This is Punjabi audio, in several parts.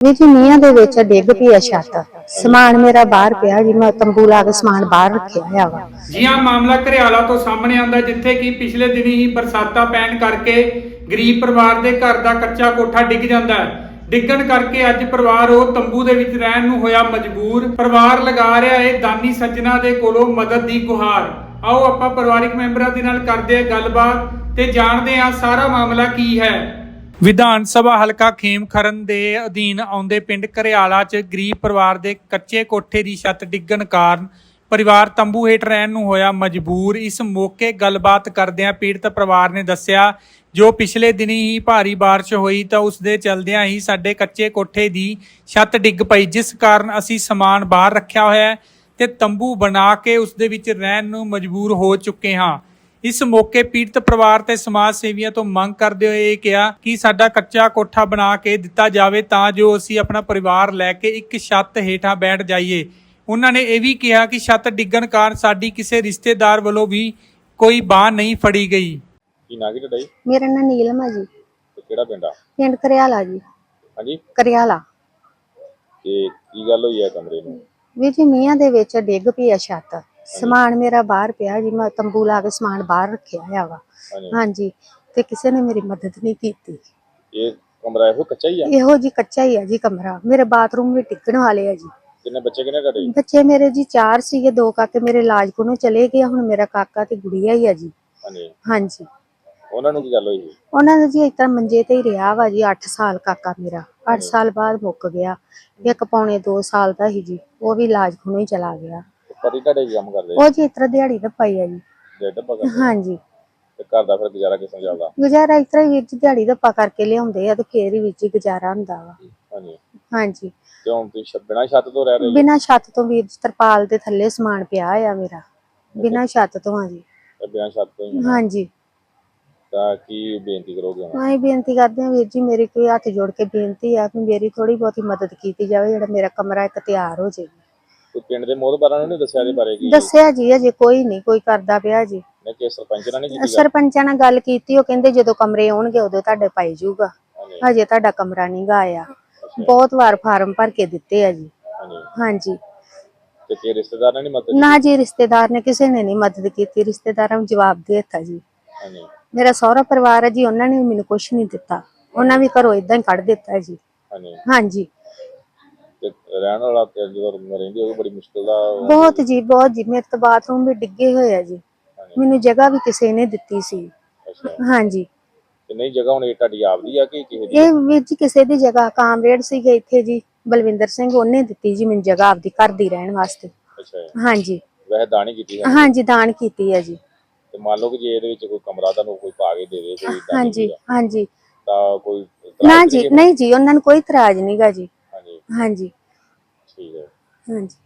ਵੀ ਜੀ ਮੀਆਂ ਦੇ ਵਿੱਚ ਡਿੱਗ ਪਈ ਆ ਛੱਤ। ਸਮਾਨ ਮੇਰਾ ਬਾਹਰ ਪਿਆ ਜੀ, ਮੈਂ ਤੰਬੂ ਲਾ ਕੇ ਸਮਾਨ ਬਾਹਰ ਰੱਖਿਆ ਹੋਇਆ ਵਾ। ਜੀ ਹਾਂ ਮਾਮਲਾ ਘਰਿਆਲਾ ਤੋਂ ਸਾਹਮਣੇ ਆਂਦਾ ਜਿੱਥੇ ਕਿ ਪਿਛਲੇ ਦਿਨੀ ਹੀ ਬਰਸਾਤਾਂ ਪੈਣ ਕਰਕੇ ਗਰੀਬ ਪਰਿਵਾਰ ਦੇ ਘਰ ਦਾ ਕੱਚਾ ਕੋਠਾ ਡਿੱਗ ਜਾਂਦਾ ਹੈ। ਡਿੱਗਣ ਕਰਕੇ ਅੱਜ ਪਰਿਵਾਰ ਉਹ ਤੰਬੂ ਦੇ ਵਿੱਚ ਰਹਿਣ ਨੂੰ ਹੋਇਆ ਮਜਬੂਰ। ਪਰਿਵਾਰ ਲਗਾ ਰਿਹਾ ਹੈ, ਦਾਨੀ ਸੱਜਣਾ ਦੇ ਕੋਲੋਂ ਮਦਦ ਦੀ ਗੁਹਾਰ। ਆਓ ਆਪਾਂ ਪਰਿਵਾਰਿਕ ਮੈਂਬਰਾਂ ਦੇ ਨਾਲ ਕਰਦੇ ਆ ਗੱਲਬਾਤ ਤੇ ਜਾਣਦੇ ਹਾਂ ਸਾਰਾ ਮਾਮਲਾ ਕੀ ਹੈ। ਵਿਧਾਨ ਸਭਾ ਹਲਕਾ ਖੇਮਖਰਨ ਦੇ ਅਧੀਨ ਆਉਂਦੇ ਪਿੰਡ ਘਰਿਆਲਾ 'ਚ ਗਰੀਬ ਪਰਿਵਾਰ ਦੇ ਕੱਚੇ ਕੋਠੇ ਦੀ ਛੱਤ ਡਿੱਗਣ ਕਾਰਨ ਪਰਿਵਾਰ ਤੰਬੂ ਹੇਠ ਰਹਿਣ ਨੂੰ ਹੋਇਆ ਮਜਬੂਰ। ਇਸ ਮੌਕੇ ਗੱਲਬਾਤ ਕਰਦਿਆਂ ਪੀੜਤ ਪਰਿਵਾਰ ਨੇ ਦੱਸਿਆ, ਜੋ ਪਿਛਲੇ ਦਿਨੀ ਹੀ ਭਾਰੀ ਬਾਰਿਸ਼ ਹੋਈ ਤਾਂ ਉਸ ਦੇ ਚਲਦਿਆਂ ਹੀ ਸਾਡੇ ਕੱਚੇ ਕੋਠੇ ਦੀ ਛੱਤ ਡਿੱਗ ਪਈ, ਜਿਸ ਕਾਰਨ ਅਸੀਂ ਸਮਾਨ ਬਾਹਰ ਰੱਖਿਆ ਹੋਇਆ ਹੈ ਤੇ ਤੰਬੂ ਬਣਾ ਕੇ ਉਸ ਦੇ ਵਿੱਚ ਰਹਿਣ ਨੂੰ ਮਜਬੂਰ ਹੋ ਚੁੱਕੇ ਹਾਂ। ਇਸ ਮੌਕੇ ਪੀੜਤ ਪਰਿਵਾਰ ਤੇ ਸਮਾਜ ਸੇਵੀਆਂ ਤੋਂ ਮੰਗ ਕਰਦੇ ਹੋਏ ਇਹ ਕਿਹਾ ਕਿ ਸਾਡਾ ਕੱਚਾ ਕੋਠਾ ਬਣਾ ਕੇ ਦਿੱਤਾ ਜਾਵੇ ਤਾਂ ਜੋ ਅਸੀਂ ਆਪਣਾ ਪਰਿਵਾਰ ਲੈ ਕੇ ਇੱਕ ਛੱਤ ਹੇਠਾਂ ਬੈਠ ਜਾਈਏ। ਉਹਨਾਂ ਨੇ ਇਹ ਵੀ ਕਿਹਾ ਕਿ ਛੱਤ ਡਿੱਗਣ ਕਾਰਨ ਸਾਡੀ ਕਿਸੇ ਰਿਸ਼ਤੇਦਾਰ ਵੱਲੋਂ ਵੀ ਕੋਈ ਬਾਹ ਨਹੀਂ ਫੜੀ ਗਈ। ਕੀ ਨਾਂ ਕੀ ਤੁਹਾਡਾ ਜੀ? ਮੇਰਾ ਨਾਂ ਨੀਲਮ ਆ ਜੀ। ਤੇ ਕਿਹੜਾ ਪਿੰਡ ਆ? ਪਿੰਡ ਕਰਿਆਲਾ ਜੀ। ਹਾਂਜੀ। ਕਰਿਆਲਾ। ਤੇ ਕੀ ਗੱਲ ਹੋਈ ਹੈ ਕਮਰੇ ਨੂੰ? ਵੀ ਜੀ ਮੀਆਂ ਦੇ ਵਿੱਚ ਡਿੱਗ ਪਈ ਆ ਛੱਤ। ਸਮਾਨ ਮੇਰਾ ਬਾਹਰ ਪਿਆ ਜੀ ਮੈਂ ਤੰਬੂ ਲਾ ਕੇ ਸਮਾਨ ਬਾਹਰ ਰੱਖਿਆ ਵਾ। ਹਾਂਜੀ। ਤੇ ਕਿਸੇ ਨੇ ਮੇਰੀ ਮਦਦ ਨਹੀਂ ਕੀਤੀ। ਇਹ ਕਮਰਾ ਇਹੋ ਕੱਚਾ ਹੀ ਆ? ਇਹੋ ਜੀ ਕੱਚਾ ਹੀ ਆ ਜੀ ਕਮਰਾ। ਮੇਰੇ ਬਾਥਰੂਮ ਵੀ ਡਿੱਗਣ ਵਾਲੇ ਆ ਜੀ। ਕਿੰਨੇ ਬੱਚੇ ਕਿੰਨੇ ਤੁਹਾਡੇ? ਬੱਚੇ ਮੇਰੇ ਜੀ ਚਾਰ ਸੀਗੇ ਦੋ ਕਾਕੇ ਮੇਰੇ ਇਲਾਜ ਕੋਲੋਂ ਚਲੇ ਗਏ ਹੁਣ ਮੇਰਾ ਕਾਕਾ ਤੇ ਗੁੜੀਆ ਹੀ ਆ ਜੀ। ਹਾਂਜੀ। ਉਹਨਾਂ ਨੂੰ ਕੀ ਗੱਲ ਹੋਈ? ਉਹਨਾਂ ਦਾ ਜੀ ਤਰ੍ਹਾਂ ਮੰਜੇ ਤੇ ਹੀ ਰਿਹਾ ਵਾ ਜੀ 8 ਸਾਲ ਕਾਕਾ ਮੇਰਾ। 8 ਸਾਲ ਬਾਅਦ ਮੁੱਕ ਗਿਆ। ਇੱਕ ਪੌਣੇ 2 ਸਾਲ ਦਾ ਹੀ ਜੀ ਉਹ ਵੀ ਇਲਾਜ ਕੋਲੋਂ ਹੀ ਚਲਾ ਗਿਆ। ਪਤੀ ਤੁਹਾਡੇ ਕੀ ਕੰਮ ਕਰਦੇ ਉਹ ਜੀ ਇਸ ਤਰ੍ਹਾਂ ਦਿਹਾੜੀ ਦਾ ਪਾਈ ਆ ਜੀ। ਜੇ ਡੱਬਾ ਕਰਦੇ ਹਾਂਜੀ। ਤੇ ਘਰ ਦਾ ਫਿਰ ਗੁਜ਼ਾਰਾ ਕਿਸ ਤਰ੍ਹਾਂ ਚੱਲਦਾ? ਗੁਜ਼ਾਰਾ ਇਸ ਤਰ੍ਹਾਂ ਹੀ ਵੀਰ ਜੀ ਦਿਹਾੜੀ ਦਾ ਪਾ ਕਰਕੇ ਲਿਆਉਂਦੇ ਆ ਤੇ ਫੇਰ ਹੀ ਵਿੱਚ ਹੀ ਗੁਜ਼ਾਰਾ ਹੁੰਦਾ ਵਾ। ਹਾਂਜੀ। ਹਾਂਜੀ। ਤੇ ਹੁਣ ਤੁਸੀਂ ਛ- ਬਿਨਾਂ ਛੱਤ ਤੋਂ ਰਹਿ ਰਹੇ ਬਿਨਾਂ ਛੱਤ ਤੋਂ ਵੀਰ ਜੀ ਤਰਪਾਲ ਦੇ ਥੱਲੇ ਸਮਾਨ ਪਿਆ ਆ ਮੇਰਾ। ਬਿਨਾਂ ਛੱਤ ਤੋਂ ਆ ਜੀ। ਤੇ ਬਿਨਾਂ ਛੱਤ ਤੋਂ ਹੀ ਆ। ਹਾਂਜੀ। ਤਾਂ ਕੀ ਬੇਨਤੀ ਕਰੋਗੇ ਹੁਣ? ਮੈਂ ਇਹ ਬੇਨਤੀ ਕਰਦੇ ਹਾਂ ਵੀਰ ਜੀ ਮੇਰੀ ਕੋਈ ਹੱਥ ਜੋੜ ਕੇ ਬੇਨਤੀ ਆ ਕਿ ਮੇਰੀ ਥੋੜੀ ਬਹੁਤੀ ਮਦਦ ਕੀਤੀ ਜਾਵੇ ਜਿਹੜਾ ਮੇਰਾ ਕਮਰਾ ਇੱਕ ਤਿਆਰ ਹੋ ਜਾਵੇ। ਕੋਈ ਪਿੰਡ ਦੇ ਮੋਹਤਬਾਰਾਂ ਨੂੰ ਨਹੀਂ ਦੱਸਿਆ ਇਹਦੇ ਬਾਰੇ ਕੀ ਦੱਸਿਆ ਜੀ ਅਜੇ ਕੋਈ ਨਹੀਂ ਕੋਈ ਕਰਦਾ ਪਿਆ ਜੀ। ਨੇ ਕਿ ਸਰਪੰਚ ਨਾਲ ਨਹੀਂ ਕੀਤੀ ਗੱਲ? ਸਰਪੰਚਾਂ ਨਾਲ ਗੱਲ ਕੀਤੀ ਉਹ ਕਹਿੰਦੇ ਜਦੋਂ ਕਮਰੇ ਆਉਣਗੇ ਉਦੋਂ ਤੁਹਾਡੇ ਪਾਈ ਜਾਊਗਾ। ਹਾਂਜੀ। ਹਜੇ ਤੁਹਾਡਾ ਕਮਰਾ ਨਹੀਂ ਗਾ ਆਇਆ। ਬਹੁਤ ਵਾਰ ਫਾਰਮ ਭਰ ਕੇ ਦਿੱਤੇ ਆ ਜੀ। ਹਾਂਜੀ। ਹਾਂਜੀ। ਤੇ ਕੀ ਰਿਸ਼ਤੇਦਾਰ ਨੇ ਨਹੀਂ ਮਦਦ ਨਾ ਜੀ ਰਿਸ਼ਤੇਦਾਰ ਨੇ ਕਿਸੇ ਨੇ ਨਹੀਂ ਮਦਦ ਕੀਤੀ। ਰਿਸ਼ਤੇਦਾਰਾਂ ਨੂੰ ਜਵਾਬ ਦੇ ਦਿੱਤਾ ਜੀ। ਹਾਂਜੀ। ਮੇਰਾ ਸਹੁਰਾ ਪਰਿਵਾਰ ਹੈ ਜੀ ਉਹਨਾਂ ਨੇ ਵੀ ਮੈਨੂੰ ਕੁਝ ਨਹੀਂ ਦਿੱਤਾ। ਉਹਨਾਂ ਵੀ ਘਰੋਂ ਇਦਾਂ ਹੀ ਕੱਢ ਦਿੱਤਾ ਜੀ। ਹਾਂਜੀ। ਹਾਂਜੀ। ਤੇ ਰਹਿਣ ਵਾਲਾ ਤੇ ਜਦੋਂ ਰਹਿੰਦੀ ਉਹ ਬੜੀ ਮੁਸ਼ਕਿਲ ਦਾ ਬਹੁਤ ਜੀ ਬਹੁਤ ਜੀ। ਮੇਰੇ ਤਾਂ ਬਾਥਰੂਮ ਵੀ ਡਿੱਗੇ ਹੋਏ ਆ ਜੀ। ਮੈਨੂੰ ਜਗ੍ਹਾ ਵੀ ਕਿਸੇ ਨੇ ਦਿੱਤੀ ਸੀ। ਹਾਂਜੀ। ਤੇ ਨਹੀਂ ਜਗ੍ਹਾ ਹੁਣ ਇਹ ਤੁਹਾਡੀ ਆਪਦੀ ਆ ਕਿ ਕਿਸੇ ਦੀ? ਇਹ ਵੀਰ ਜੀ ਕਿਸੇ ਦੀ ਜਗ੍ਹਾ ਕਾਮਰੇਡ ਸੀਗੇ ਇੱਥੇ ਜੀ ਬਲਵਿੰਦਰ ਸਿੰਘ ਉਹਨੇ ਦਿੱਤੀ ਜੀ ਮੈਨੂੰ ਜਗ੍ਹਾ ਆਪਦੀ ਘਰ ਦੀ ਰਹਿਣ ਵਾਸਤੇ। ਅੱਛਾ ਹਾਂਜੀ। ਵੈਸੇ ਦਾਣੀ ਕੀਤੀ ਹੈ ਹਾਂਜੀ ਦਾਨ ਕੀਤੀ ਹੈ ਜੀ। ਤੇ ਮੰਨ ਲਓ ਕਿ ਜੇ ਇਹਦੇ ਵਿੱਚ ਕੋਈ ਕਮਰਾ ਤੁਹਾਨੂੰ ਕੋਈ ਪਾ ਕੇ ਦੇ ਦੇ ਕੋਈ ਹਾਂਜੀ ਹਾਂਜੀ। ਤਾਂ ਕੋਈ ਨਾ ਜੀ ਨਹੀਂ ਜੀ ਉਹਨਾਂ ਨੂੰ ਕੋਈ ਇਤਰਾਜ਼ ਨਹੀਂਗਾ ਜੀ। ਹਾਂਜੀ। ਹਾਂਜੀ ਠੀਕ ਹੈ। ਹਾਂਜੀ।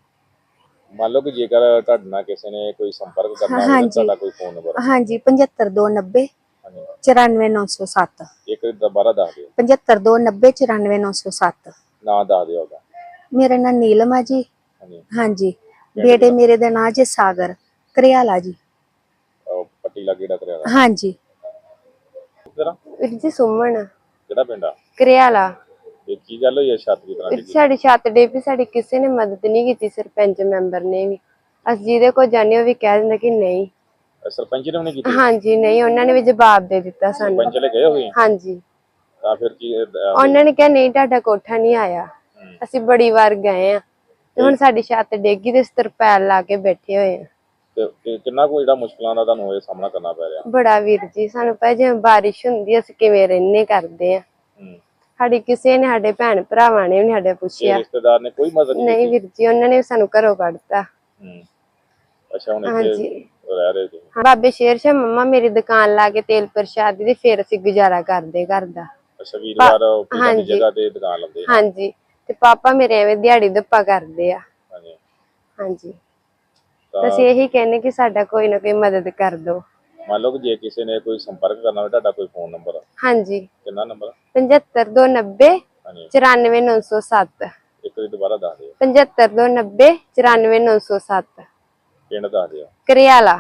ਮੰਨ ਲਓ ਕਿ ਜੇਕਰ ਤੁਹਾਡੇ ਨਾਲ ਕਿਸੇ ਨੇ ਕੋਈ ਸੰਪਰਕ ਕਰਨਾ ਹੋਵੇ ਹਾਂਜੀ। ਤੁਹਾਡਾ ਕੋਈ ਫੋਨ ਨੰਬਰ ਹਾਂਜੀ 75290 ਹਾਂਜੀ। 94907 ਇੱਕ ਦੁਬਾਰਾ ਦੱਸ ਦਿਓ। 75290 94907 ਨਾਂ ਦੱਸ ਦਿਓ ਉਹਦਾ ਮੇਰਾ ਨਾਮ ਨੀਲਮ ਆ ਜੀ। ਹਾਂਜੀ। ਹਾਂਜੀ। ਬੇਟੇ ਮੇਰੇ ਦਾ ਨਾਂ ਜੀ ਸਾਗਰ ਕਰਿਆਲਾ ਜੀ। ਉਹ ਪੱਟੀ ਲੱਗੇ ਦਾ ਕਰਿਆ ਹਾਂਜੀ। ਤੇਰਾ ਵੀਰ ਜੀ ਸੁਮਨ ਕਿਹੜਾ ਪਿੰਡ ਆ? ਕਰਿਆਲਾ। ਇਹ ਕੀ ਗੱਲ ਹੋਈ ਹੈ ਛੱਤ ਦੀ ਤਰ੍ਹਾਂ ਵੀਰ ਜੀ, ਡਿੱਗੀ ਸਾਡੀ ਛੱਤ ਡੇ ਵੀ ਸਾਡੀ ਕਿਸੇ ਨੇ ਮਦਦ ਨਹੀਂ ਕੀਤੀ ਸਰਪੰਚ ਮੈਂਬਰ ਨੇ ਵੀ। ਅਸੀਂ ਜਿਹਦੇ ਕੋਲ ਜਾਂਦੇ ਉਹ ਵੀ ਕਹਿ ਦਿੰਦਾ ਕਿ ਨਹੀਂ। ਅਹ ਸਰਪੰਚ ਨੇ ਨਹੀਂ ਕੀਤੀ? ਹਾਂਜੀ ਨਹੀਂ ਉਹਨਾਂ ਨੇ ਵੀ ਜਵਾਬ ਦੇ ਦਿੱਤਾ ਸਾਨੂੰ। ਸਰਪੰਚ ਲੈ ਗਏ ਹੋਏ? ਹਾਂਜੀ। ਤਾਂ ਫਿਰ ਕੀ ਅਹ, ਉਹਨਾਂ ਨੇ ਕਿਹਾ ਨਹੀਂ ਤੁਹਾਡਾ ਕੋਠਾ ਨਹੀਂ ਆਇਆ। ਹਮ, ਅਸੀਂ ਬੜੀ ਵਾਰ ਗਏ ਆ ਤੇ ਹੁਣ ਸਾਡੀ ਛੱਤ ਡੇਗੀ ਤੇ ਤਰਪੈਲ ਲਾ ਕੇ ਬੈਠੇ ਹੋਏ ਆ ਤੇ ਕਿੰਨਾ ਕੁ ਜਿਹੜਾ ਮੁਸ਼ਕਲਾਂ ਦਾ ਤੁਹਾਨੂੰ ਇਹ ਸਾਹਮਣਾ ਕਰਨਾ ਪੈ ਰਿਹਾ? ਬੜਾ ਵੀਰ ਜੀ ਸਾਨੂੰ ਪਤਾ ਜਿਵੇਂ ਬਾਰਿਸ਼ ਹੁੰਦੀ ਆ, ਅਸੀਂ ਕਿਵੇਂ ਰਹਿੰਦੇ ਕਰਦੇ ਆ ਸਾਡੀ ਕਿਸੇ ਨੇ ਸਾਡੇ ਭੈਣ ਭਰਾਵਾਂ ਨੇ ਵੀ ਨੀ ਸਾਡੇ ਪੁੱਛਿਆ। ਰਿਸ਼ਤੇਦਾਰ ਨੇ ਕੋਈ ਮਦਦ ਨਹੀਂ ਨਹੀਂ ਵੀਰ ਜੀ ਉਹਨਾਂ ਨੇ ਸਾਨੂੰ ਘਰੋਂ ਕੱਢਤਾ। ਹੂੰ। ਅੱਛਾ ਹੁਣ ਹਾਂਜੀ। ਇੱਥੇ ਰਹਿ ਰਹੇ ਤੁਸੀਂ? ਹਾਂ, ਬਾਬੇ ਸ਼ੇਰ ਸ਼ਾਹ ਮੰਮਾ ਮੇਰੀ ਦੁਕਾਨ ਲਾ ਕੇ ਤੇਲ ਪ੍ਰਸ਼ਾਦ ਦੀ ਫਿਰ ਅਸੀਂ ਗੁਜ਼ਾਰਾ ਕਰਦੇ ਘਰ ਦਾ। ਅੱਛਾ ਵੀਰਵਾਰ ਪਿੰਡ ਦੀ ਹਾਂਜੀ। ਜਗ੍ਹਾ ਤੇ ਦੁਕਾਨ ਲਾਉਂਦੇ ਆ। ਹਾਂਜੀ। ਤੇ ਪਾਪਾ ਮੇਰੇ ਐਵੇਂ ਦਿਹਾੜੀ ਦੱਪਾ ਕਰਦੇ ਆ। ਹਾਂਜੀ। ਹਾਂਜੀ। ਤਾਂ ਤਾਂ ਅਸੀਂ ਇਹੀ ਕਹਿੰਨੇ ਕਿ ਸਾਡਾ ਕੋਈ ਨਾ ਕੋਈ ਮਦਦ ਕਰ ਦਿਓ ਮੰਨ ਲਓ ਕਿ ਜੇ ਕਿਸੇ ਨੇ ਕੋਈ ਸੰਪਰਕ ਕਰਨਾ ਹੋਵੇ ਤੁਹਾਡਾ ਕੋਈ ਫੋਨ ਨੰਬਰ ਹਾਂਜੀ। ਕਿੰਨਾ ਨੰਬਰ 75290 ਹਾਂਜੀ। 94907 ਇੱਕ ਵਾਰੀ ਦੁਬਾਰਾ ਦੱਸ ਦਿਓ। 75290 94907 ਪਿੰਡ ਦੱਸ ਦਿਓ। ਕਰਿਆਲਾ।